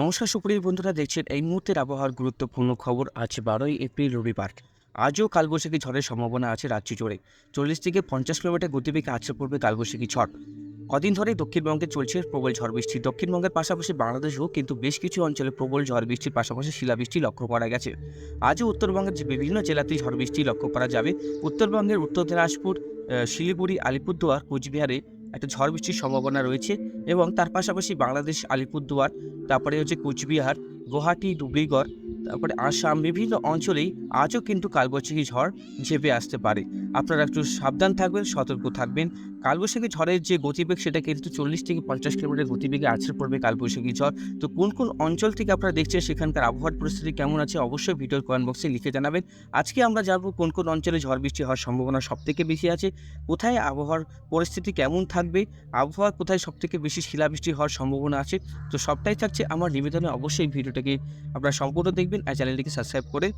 নমস্কার, সুপ্রিয় বন্ধুরা, দেখছেন এই মুহূর্তের আবহাওয়ার গুরুত্বপূর্ণ খবর আজ বারোই এপ্রিল, রবিবার। আজও কালবৈশাখী ঝড়ের সম্ভাবনা আছে রাজ্য জুড়ে। চল্লিশ থেকে পঞ্চাশ কিলোমিটার গতিবেগে আছড়ে পড়বে কালবৈশাখী ঝড়। কদিন ধরে দক্ষিণবঙ্গে চলছে প্রবল ঝড় বৃষ্টি। দক্ষিণবঙ্গের পাশাপাশি বাংলাদেশেও কিন্তু বেশ কিছু অঞ্চলে প্রবল ঝড় বৃষ্টির পাশাপাশি শিলাবৃষ্টি লক্ষ্য করা গেছে। আজও উত্তরবঙ্গের বিভিন্ন জেলাতেই ঝড় বৃষ্টি লক্ষ্য করা যাবে, উত্তরবঙ্গের উত্তর দিনাজপুর শিলিগুড়ি, আলিপুরদুয়ার, কোচবিহারে একটা ঝড় বৃষ্টির সম্ভাবনা রয়েছে এবং তার পাশাপাশি বাংলাদেশ, আলিপুরদুয়ার, তারপরে হচ্ছে কুচবিহার, গুয়াহাটি ডুবলিগড় তারপরে আসাম বিভিন্ন অঞ্চলেই আজও কিন্তু কালবৈশাখী ঝড় ঝেপে আসতে পারে। আপনারা একটু সাবধান থাকবেন, সতর্ক থাকবেন। কালবৈশাখী ঝড়ের যে গতিবেগ, সেটা কিন্তু চল্লিশ থেকে পঞ্চাশ কিলোমিটার গতিবেগে আছড়ে পড়বে কালবৈশাখী ঝড়। তো কোন কোন অঞ্চল থেকে আপনারা দেখছেন, সেখানকার আবহাওয়ার পরিস্থিতি কেমন আছে, অবশ্যই ভিডিওর কমেন্ট বক্সে লিখে জানাবেন। আজকে আমরা জানব কোন কোন অঞ্চলে ঝড় বৃষ্টি হওয়ার সম্ভাবনা সব থেকে বেশি আছে, কোথায় আবহাওয়ার পরিস্থিতি কেমন থাকবে, আবহাওয়া কোথায় সব থেকে বেশি শিলাবৃষ্টি হওয়ার সম্ভাবনা আছে, তো সবটাই থাকছে আমার নিবেদনে। অবশ্যই ভিডিওটাকে আপনারা সম্পূর্ণ দেখবেন আর চ্যানেলটিকে সাবস্ক্রাইব করে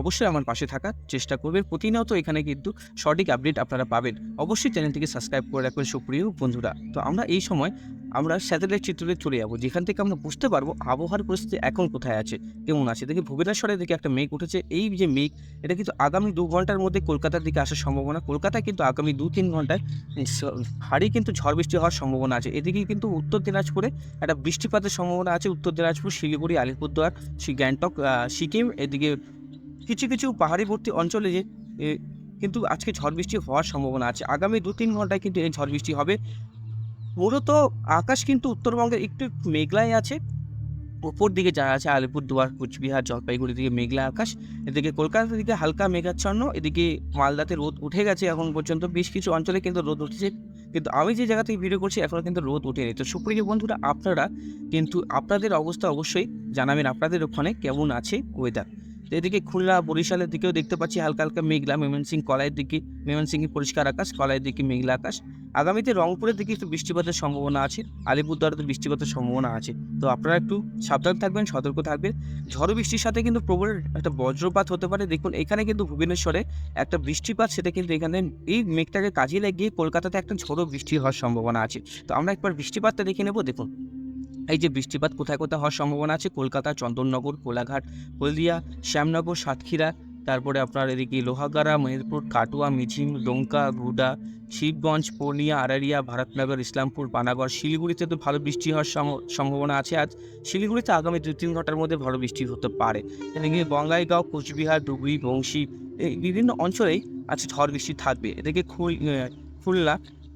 অবশ্যই আমার পাশে থাকার চেষ্টা করবেন। প্রতিনিয়ত এখানে কিন্তু সঠিক আপডেট আপনারা পাবেন। অবশ্যই চ্যানেলটিকে সাবস্ক্রাইব করে রাখবেন সুপ্রিয় বন্ধুরা। তো আমরা এই সময় আমরা স্যাটেলাইট চিত্রে চলে যাব। যেখান থেকে আমরা বুঝতে পারব আবহাওয়ার পরিস্থিতি এখন কোথায় আছে, কেমন আছে। দেখি ভুবনেশ্বরের দিকে একটা মেঘ উঠেছে। এই যে মেঘ, এটা কিন্তু আগামী দু ঘণ্টার মধ্যে কলকাতার দিকে আসার সম্ভাবনা। কলকাতায় কিন্তু আগামী দু তিন ঘন্টায় ভারী কিন্তু ঝড় বৃষ্টি হওয়ার সম্ভাবনা আছে। এদিকে কিন্তু উত্তর দিনাজপুরে একটা বৃষ্টিপাতের সম্ভাবনা আছে। উত্তর দিনাজপুর, শিলিগুড়ি, আলিপুরদুয়ার গ্যাংটক সিকিম, এদিকে কিছু কিছু পাহাড়িবর্তী অঞ্চলে কিন্তু আজকে ঝড় বৃষ্টি হওয়ার সম্ভাবনা আছে। আগামী দু তিন ঘন্টায় কিন্তু এই ঝড় বৃষ্টি হবে। মূলত আকাশ কিন্তু উত্তরবঙ্গের একটু মেঘলাই আছে। উপর দিকে যা আছে, আলিপুরদুয়ার, কুচবিহার, জলপাইগুড়ি দিকে মেঘলা আকাশ। এদিকে কলকাতার দিকে হালকা মেঘাচ্ছন্ন। এদিকে মালদাতে রোদ উঠে গেছে এখন পর্যন্ত। বেশ কিছু অঞ্চলে কিন্তু রোদ উঠেছে। কিন্তু আমি যে জায়গা থেকে ভিডিও করছি এখনও কিন্তু রোদ ওঠেনি তো সুপ্রিয় বন্ধুরা, আপনারা কিন্তু আপনাদের অবস্থা অবশ্যই জানাবেন। আপনাদের ওখানে কেমন আছে ওয়েদার এদিকে খুলনা বরিশালের দিকেও দেখতে পাচ্ছি হালকা হালকা মেঘলা ময়মনসিং কলাইয়ের দিকে ময়মনসিংহে পরিষ্কার আকাশ কলাইয়ের দিকে মেঘলা আকাশ। আগামীতে রংপুরের দিকে একটু বৃষ্টিপাতের সম্ভাবনা আছে আলিপুরদুয়ারে তো বৃষ্টিপাতের সম্ভাবনা আছে। তো আপনারা একটু সাবধান থাকবেন, সতর্ক থাকবেন। ঝড় বৃষ্টির সাথে কিন্তু প্রবল একটা বজ্রপাত হতে পারে। দেখুন, এখানে কিন্তু ভুবনেশ্বরে একটা বৃষ্টিপাত, সেটা কিন্তু এখানে এই মেঘটাকে কাজে লাগিয়ে কলকাতাতে একটা ঝড়ো বৃষ্টি হওয়ার সম্ভাবনা আছে। তো আমরা একবার বৃষ্টিপাতটা দেখে নেব, দেখুন। এই যে বৃষ্টিপাত কোথায় কোথায় হওয়ার সম্ভাবনা আছে? কলকাতা, চন্দননগর, কোলাঘাট, হলদিয়া, শ্যামনগর, সাতক্ষীরা, তারপরে আপনার এদিকে লোহাগাড়া, মেহেরপুর, কাটুয়া মিঝিম ডোঙ্কা গুডা, শিবগঞ্জ, পূর্ণিয়া আরারিয়া ভারতনগর, ইসলামপুর, পানাগড়, শিলিগুড়িতে তো ভালো বৃষ্টি হওয়ার সম্ভাবনা আছে। আজ শিলিগুড়িতে আগামী দু তিন ঘণ্টার মধ্যে ভালো বৃষ্টি হতে পারে। এদিকে বঙ্গাইগাঁও, কোচবিহার ডুবরি বংশী এই বিভিন্ন অঞ্চলেই আজ ঝড় বৃষ্টি থাকবে। এদিকে খুল খুলনা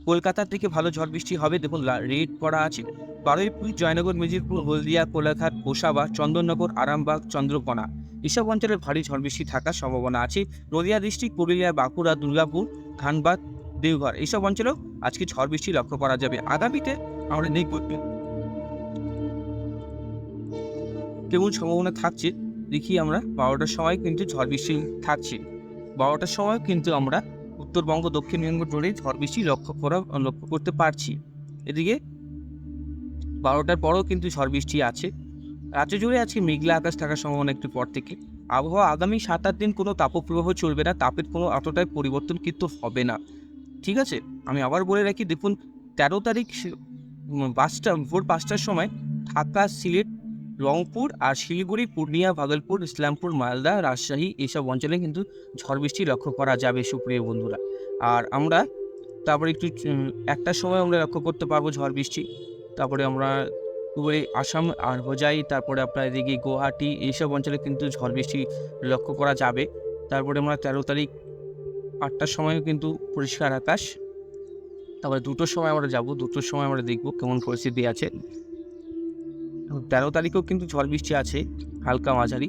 কলকাতার থেকে ভালো ঝড় বৃষ্টি হবে। দেখুন রেড করা আছে। বারুইপুর জয়নগর মেজিরপুর হলদিয়া, কোলাঘাট গোসাবা চন্দননগর, আরামবাগ, চন্দ্রকোনা এসব অঞ্চলে ভারী ঝড় বৃষ্টি থাকার সম্ভাবনা আছে। নদিয়া ডিস্ট্রিক্ট, পুরুলিয়া, বাঁকুড়া, দুর্গাপুর, ধানবাদ, দেওঘর এইসব অঞ্চলেও আজকে ঝড় বৃষ্টি লক্ষ্য করা যাবে। আগামীতে আমরা দেখব কেমন সম্ভাবনা থাকছে দেখি আমরা। বারোটার সময় কিন্তু ঝড় বৃষ্টি থাকছে। বারোটার সময় কিন্তু আমরা উত্তরবঙ্গ, দক্ষিণ দক্ষিণবঙ্গ জুড়ে ঝড় বৃষ্টি লক্ষ্য করা, লক্ষ্য করতে পারছি। এদিকে বারোটার পরেও কিন্তু ঝড় বৃষ্টি আছে। রাজ্য জুড়ে আছে মেঘলা আকাশ থাকার সম্ভাবনা একটু পর থেকে। আবহাওয়া আগামী সাত আট দিন কোনো তাপপ্রবাহ চলবে না, তাপের কোনো এতটাই পরিবর্তন কিন্তু হবে না। ঠিক আছে? আমি আবার বলে রাখি, দেখুন, তেরো তারিখ পাঁচটা ভোর পাঁচটার সময় ঢাকা, সিলেট রংপুর আর শিলিগুড়ি পূর্ণিয়া ভাগলপুর ইসলামপুর মালদা রাজশাহী এইসব অঞ্চলে কিন্তু ঝড় বৃষ্টি লক্ষ্য করা যাবে সুপ্রিয় বন্ধুরা। আর আমরা তারপরে একটু উম, একটার সময় আমরা লক্ষ্য করতে পারব ঝড় বৃষ্টি। তারপরে আমরা উপরে আসাম আর হোজাই তারপরে আপনার এদিকে গুয়াহাটি এইসব অঞ্চলে কিন্তু ঝড় বৃষ্টি লক্ষ্য করা যাবে। তারপরে আমরা তেরো তারিখ আটটার সময়ও কিন্তু পরিষ্কার আকাশ। তারপরে দুটোর সময় আমরা যাব দুটোর সময় আমরা দেখব কেমন পরিস্থিতি আছে। তেরো তারিখেও কিন্তু ঝড় বৃষ্টি আছে, হালকা মাঝারি।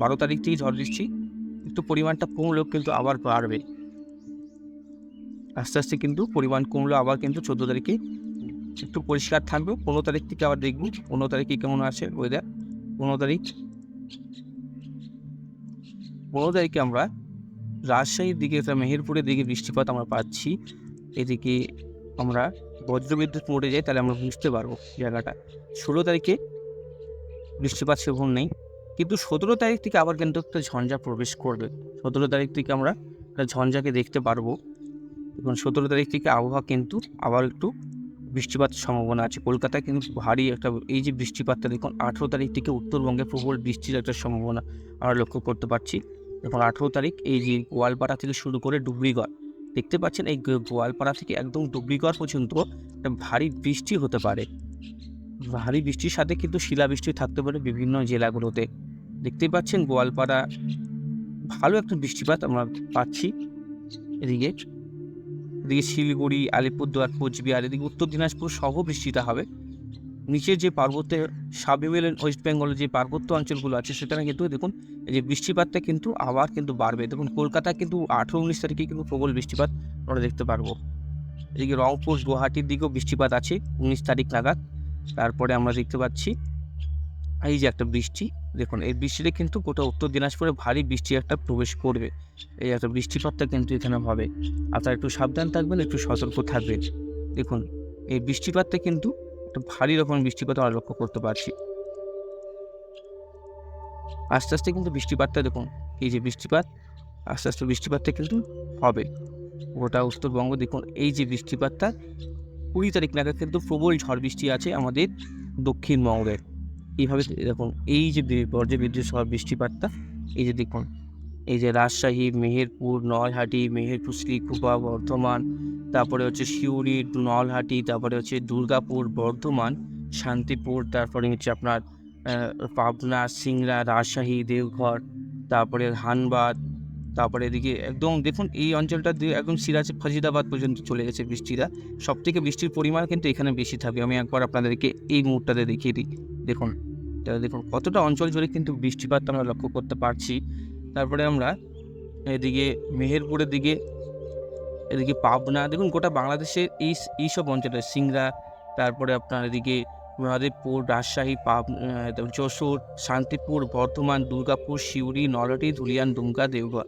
বারো তারিখ থেকে ঝড় বৃষ্টি। একটু পরিমাণটা কমলেও কিন্তু আবার বাড়বে। আস্তে আস্তে কিন্তু পরিমাণ কমলেও আবার কিন্তু চোদ্দ তারিখে একটু পরিষ্কার থাকবে। পনেরো তারিখ থেকে আবার দেখব। পনেরো তারিখে কেমন আছে ওয়েদার পনেরো তারিখ পনেরো তারিখে আমরা রাজশাহীর দিকে, মেহেরপুরের দিকে বৃষ্টিপাত আমরা পাচ্ছি। এদিকে আমরা বজ্রবিদ্যুৎ মোড়ে যাই, তাহলে আমরা বুঝতে পারব জায়গাটা। ষোলো তারিখে বৃষ্টিপাত সেরকম নেই, কিন্তু সতেরো তারিখ থেকে আবার কিন্তু একটা ঝঞ্ঝা প্রবেশ করবে। সতেরো তারিখ থেকে আমরা একটা ঝঞ্ঝাকে দেখতে পারব, এবং সতেরো তারিখ থেকে আবহাওয়া কিন্তু আবার একটু বৃষ্টিপাতের সম্ভাবনা আছে। কলকাতায় কিন্তু ভারী একটা, এই যে বৃষ্টিপাতটা দেখুন, আঠেরো তারিখ থেকে উত্তরবঙ্গে প্রবল বৃষ্টির একটা সম্ভাবনা আমরা লক্ষ্য করতে পারছি। এবং আঠেরো তারিখ, এই যে গোয়ালপাড়া থেকে শুরু করে ডুবরিগড় দেখতে পাচ্ছেন এই গোয়ালপাড়া থেকে একদম ডুবরিগড় পর্যন্ত একটা ভারী বৃষ্টি হতে পারে। ভারী বৃষ্টির সাথে কিন্তু শিলাবৃষ্টি থাকতে পারে বিভিন্ন জেলাগুলোতে। দেখতেই পাচ্ছেন গোয়ালপাড়া, ভালো একটা বৃষ্টিপাত আমরা পাচ্ছি। এদিকে এদিকে শিলিগুড়ি, আলিপুরদুয়ার, কোচবিহার, এদিকে উত্তর দিনাজপুর সহ বৃষ্টিটা হবে। নিচের যে পার্বত্য সাব হিমালয়ান ওয়েস্ট বেঙ্গলের যে পার্বত্য অঞ্চলগুলো আছে সেখানে কিন্তু দেখুন, এই যে বৃষ্টিপাতটা কিন্তু আবার কিন্তু বাড়বে। দেখুন, কলকাতা কিন্তু আঠেরো উনিশ তারিখে কিন্তু প্রবল বৃষ্টিপাত আমরা দেখতে পারব। এদিকে রংপুর, গুয়াহাটির দিকেও বৃষ্টিপাত আছে, উনিশ তারিখ নাগাদ। তারপরে আমরা দেখতে পাচ্ছি, এই যে একটা বৃষ্টি, দেখুন, এই বৃষ্টিতে কিন্তু গোটা উত্তর দিনাজপুরে ভারী বৃষ্টি একটা প্রবেশ করবে। এই একটা বৃষ্টিপাতটা কিন্তু এখানে হবে। আপনারা একটু সাবধান থাকবেন, একটু সতর্ক থাকবেন। দেখুন, এই বৃষ্টিপাতটা কিন্তু একটা ভারী রকম বৃষ্টিপাত আমরা লক্ষ্য করতে পারছি। আস্তে আস্তে কিন্তু বৃষ্টিপাতটা দেখুন, এই যে বৃষ্টিপাত, আস্তে আস্তে বৃষ্টিপাতটা কিন্তু হবে। গোটা উত্তরবঙ্গ দেখুন, এই যে বৃষ্টিপাতটা, কুড়ি তারিখ নাগাদ কিন্তু প্রবল ঝড় বৃষ্টি আছে আমাদের দক্ষিণবঙ্গের। এইভাবে দেখুন, এই যে বর্জ্যবিদ্যুৎ সহ বৃষ্টিপাতটা, এই যে দেখুন, এই যে রাজশাহী, মেহেরপুর নয়হাটি মেহেরপুর, শ্রীকুপা, বর্ধমান তারপরে হচ্ছে সিউড়ি নলহাটি তারপরে হচ্ছে দুর্গাপুর, বর্ধমান, শান্তিপুর, তারপরে হচ্ছে আপনার পাবনা, সিংড়া, রাজশাহী, দেওঘর, তারপরে ধানবাদ, তারপরে এদিকে একদম দেখুন এই অঞ্চলটা একদম সিরাজ ফাজিদাবাদ পর্যন্ত চলে গেছে বৃষ্টিটা। সব থেকে বৃষ্টির পরিমাণ কিন্তু এখানে বেশি থাকে। আমি একবার আপনাদেরকে এই মুহূর্তটাতে দেখিয়ে দিই। দেখুন দেখুন কতটা অঞ্চল জুড়ে কিন্তু বৃষ্টিপাত আমরা লক্ষ্য করতে পারছি। তারপরে আমরা এদিকে মেহেরপুরের দিকে এদিকে পাবনা, দেখুন গোটা বাংলাদেশের এই এইসব অঞ্চলে সিংড়া, তারপরে আপনার এদিকে মহাদেবপুর, রাজশাহী, পাব যশোর, শান্তিপুর, বর্ধমান, দুর্গাপুর, সিউড়ি, নলহাটি, ধুলিয়ান, দুমকা, দেওঘর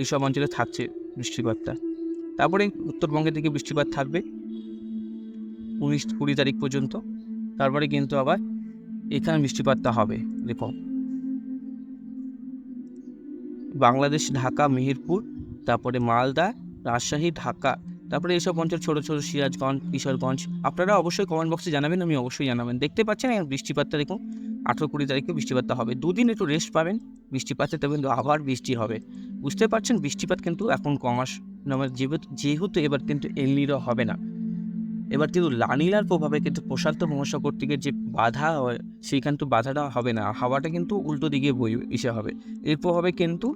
এইসব অঞ্চলে থাকছে বৃষ্টিপাতটা। তারপরে উত্তরবঙ্গের দিকে বৃষ্টিপাত থাকবে উনিশ কুড়ি তারিখ পর্যন্ত। তারপরে কিন্তু আবার এখানে বৃষ্টিপাতটা হবে, দেখুন। বাংলাদেশ, ঢাকা, মেহেরপুর, তারপরে মালদা রাজশাহী, ঢাকা, তারপরে এইসব অঞ্চল, ছোটো ছোটো সিরাজগঞ্জ, কিশোরগঞ্জ, আপনারা অবশ্যই কমেন্ট বক্সে জানাবেন, আমি অবশ্যই জানাবেন। দেখতে পাচ্ছেন এই বৃষ্টিপাতটা দেখুন, আঠেরো কুড়ি তারিখে বৃষ্টিপাতটা হবে। দুদিন একটু রেস্ট পাবেন, বৃষ্টিপাতে কিন্তু আবার বৃষ্টি হবে। বুঝতে পারছেন, বৃষ্টিপাত কিন্তু এখন কমাস নামে যেহেতু যেহেতু এবার কিন্তু এলনিরও হবে না। এবার কিন্তু লানিলার প্রভাবে কিন্তু প্রশান্ত মহাসাগর থেকে যে বাধা হয় সেই কিন্তু বাধাটা হবে না। হাওয়াটা কিন্তু উল্টো দিকে বই এসে হবে। এর প্রভাবে কিন্তু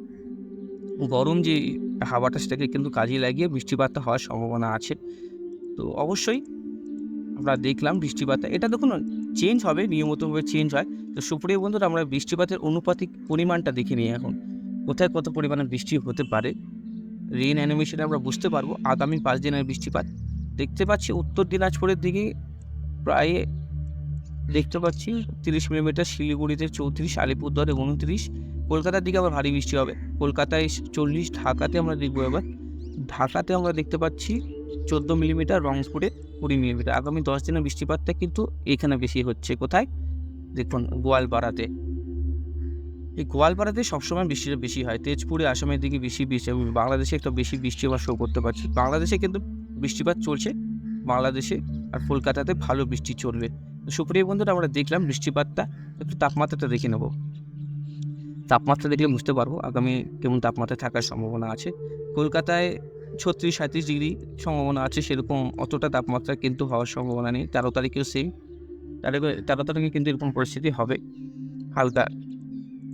গরম যে হাওয়াটা সেটাকে কিন্তু কাজে লাগিয়ে বৃষ্টিপাতটা হওয়ার সম্ভাবনা আছে। তো অবশ্যই আমরা দেখলাম বৃষ্টিপাতটা। এটা দেখুন চেঞ্জ হবে, নিয়মিতভাবে চেঞ্জ হয়। তো সুপ্রিয় বন্ধুরা, আমরা বৃষ্টিপাতের অনুপাতিক পরিমাণটা দেখে নিই এখন। কোথায় কত পরিমাণে বৃষ্টি হতে পারে? রেন অ্যানিমেশনে আমরা বুঝতে পারব। আগামী পাঁচ দিনের বৃষ্টিপাত। দেখতে পাচ্ছি, উত্তর দিনাজপুরের দিকে প্রায় দেখতে পাচ্ছি তিরিশ মিলিমিটার শিলিগুড়িতে চৌত্রিশ, আলিপুরদুয়ারে উনত্রিশ। কলকাতার দিকে আবার ভারী বৃষ্টি হবে। কলকাতায় চল্লিশ, ঢাকাতে আমরা দেখব এবার। ঢাকাতে আমরা দেখতে পাচ্ছি চোদ্দ মিলিমিটার, রংপুরে কুড়ি মিলিমিটার। আগামী দশ দিনের বৃষ্টিপাতটা কিন্তু এখানে বেশি হচ্ছে। কোথায়? দেখুন, গোয়ালপাড়াতে। এই গোয়ালপাড়াতে সবসময় বৃষ্টিটা বেশি হয়। তেজপুরে, আসামের দিকে বেশি বৃষ্টি বাংলাদেশে একটা বেশি বৃষ্টি আমরা শো করতে পারছি। বাংলাদেশে কিন্তু বৃষ্টিপাত চলছে। বাংলাদেশে আর কলকাতাতে ভালো বৃষ্টি চলবে। তো সুপ্রিয় বন্ধুরা, আমরা দেখলাম বৃষ্টিপাতটা, একটু তাপমাত্রাটা দেখে নেব। তাপমাত্রা দেখলে বুঝতে পারব, আগামী কেমন তাপমাত্রা থাকার সম্ভাবনা আছে। কলকাতায় ছত্রিশ সাঁত্রিশ ডিগ্রি সম্ভাবনা আছে, সেরকম অতটা তাপমাত্রা কিন্তু হওয়ার সম্ভাবনা নেই। তেরো তারিখেও সেম তেরো তেরো তারিখে কিন্তু এরকম পরিস্থিতি হবে, হালকা।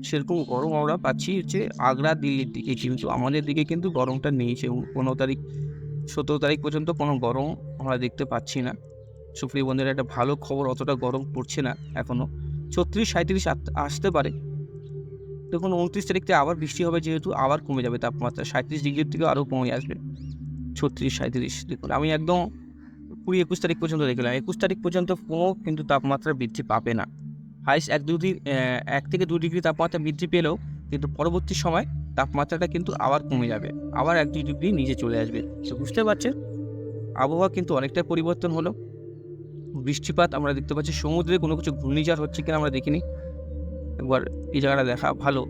সেরকম গরম আমরা পাচ্ছি হচ্ছে আগ্রা, দিল্লির দিকে, কিন্তু আমাদের দিকে কিন্তু গরমটা নেই। সে পনেরো তারিখ, সতেরো তারিখ পর্যন্ত কোনো গরম আমরা দেখতে পাচ্ছি না। সুপ্রিয় বন্ধুরা, একটা ভালো খবর অতটা গরম পড়ছে না এখনও ছত্রিশ সাঁত্রিশ আসতে পারে। দেখুন, উনত্রিশ তারিখ থেকে আবার বৃষ্টি হবে যেহেতু, আবার কমে যাবে তাপমাত্রা। সাঁত্রিশ ডিগ্রির থেকে আরও কমে আসবে। ছত্রিশ সাঁত্রিশ দেখুন, আমি একদম কুড়ি একুশ তারিখ পর্যন্ত দেখলাম। একুশ তারিখ পর্যন্ত কোনো কিন্তু তাপমাত্রা বৃদ্ধি পাবে না। হাইস্ট এক দু এক থেকে দু ডিগ্রি তাপমাত্রা বৃদ্ধি পেলেও কিন্তু পরবর্তী সময় তাপমাত্রাটা কিন্তু আবার কমে যাবে। আবার এক দুই ডিগ্রি নিচে চলে আসবে। তো বুঝতে পারছেন? আবহাওয়া কিন্তু অনেকটাই পরিবর্তন হলো। বৃষ্টিপাত আমরা দেখতে পাচ্ছি। সমুদ্রে কোনো কিছু ঘূর্ণিঝড় হচ্ছে কিনা আমরা দেখিনি। একবার এই জায়গাটা দেখা ভালো।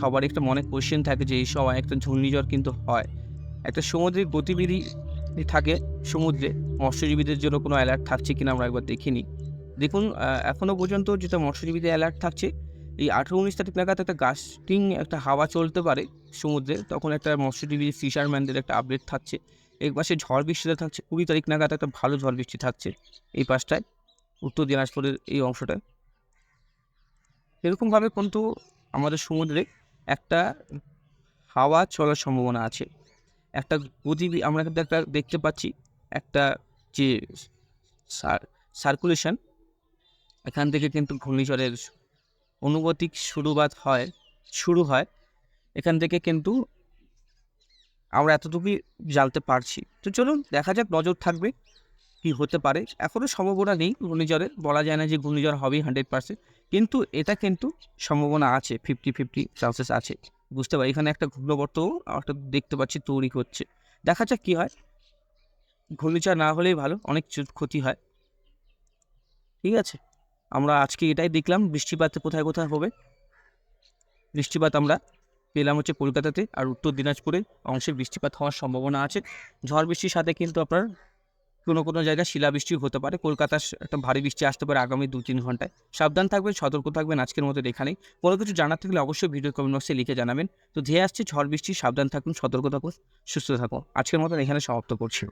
সবার একটা মনে কোশ্চেন থাকে যে এই সময় একটা ঘূর্ণিঝড় কিন্তু হয়। একটা সমুদ্রিক গতিবিধি থাকে সমুদ্রে। মৎস্যজীবীদের জন্য কোনো অ্যালার্ট থাকছে কিনা আমরা একবার দেখিনি। দেখুন আহ, এখনও পর্যন্ত যেটা মৎস্যজীবীদের অ্যালার্ট থাকছে এই আঠেরো উনিশ তারিখ নাগাদ একটা গাস্টিং একটা হাওয়া চলতে পারে সমুদ্রে। তখন একটা মৎস্যজীবী ফিশারম্যানদের একটা আপডেট থাকছে। এই পাশে ঝড় বৃষ্টিতে থাকছে, কুড়ি তারিখ নাগাদ একটা ভালো ঝড় বৃষ্টি থাকছে এই পাশটায়, উত্তর দিনাজপুরের এই অংশটায় এরকমভাবে কিন্তু আমাদের সমুদ্রে একটা হাওয়া চলার সম্ভাবনা আছে। একটা গতি আমরা কিন্তু একটা দেখতে পাচ্ছি, একটা যে সার্কুলেশন এখান থেকে কিন্তু ঘূর্ণিঝড়ের অনুগতিক শুরুবাত হয়, শুরু হয়। এখান থেকে কিন্তু আমরা এতটুকুই জানতে পারছি। তো চলুন দেখা যাক নজর থাকবে কি হতে পারে। এখনও সম্ভাবনা নেই ঘূর্ণিঝড়ের। বলা যায় না যে ঘূর্ণিঝড় হবেই হান্ড্রেড পার্সেন্ট। কিন্তু এটা কিন্তু সম্ভাবনা আছে, ফিফটি ফিফটি চান্সেস আছে। বুঝতে পারি, এখানে একটা ঘূর্ণবর্ত একটা দেখতে পাচ্ছি, তৈরি হচ্ছে দেখা যাক কী হয়। ঘূর্ণিঝড় না হলেই ভালো, অনেক ক্ষতি হয়। ঠিক আছে, আমরা আজকে এটাই দেখলাম, বৃষ্টিপাত কোথায় কোথায় হবে। বৃষ্টিপাত আমরা পেলাম হচ্ছে কলকাতাতে আর উত্তর দিনাজপুরে অংশে বৃষ্টিপাত হওয়ার সম্ভাবনা আছে। ঝড় বৃষ্টির সাথে কিন্তু আপনার কোনো কোনো জায়গায় শিলাবৃষ্টি হতে পারে। কলকাতার একটা ভারী বৃষ্টি আসতে পারে আগামী দু তিন ঘন্টায়। সাবধান থাকবেন, সতর্ক থাকবেন, আজকের মতো এখানেই কোনো কিছু জানার থাকলে অবশ্যই ভিডিও কমেন্ট বক্সে লিখে জানাবেন। তো ধেয়ে আসছে ঝড় বৃষ্টি, সাবধান থাকুন, সতর্ক থাকুন, সুস্থ থাকুন। আজকের মতন এখানে সমাপ্ত করছি।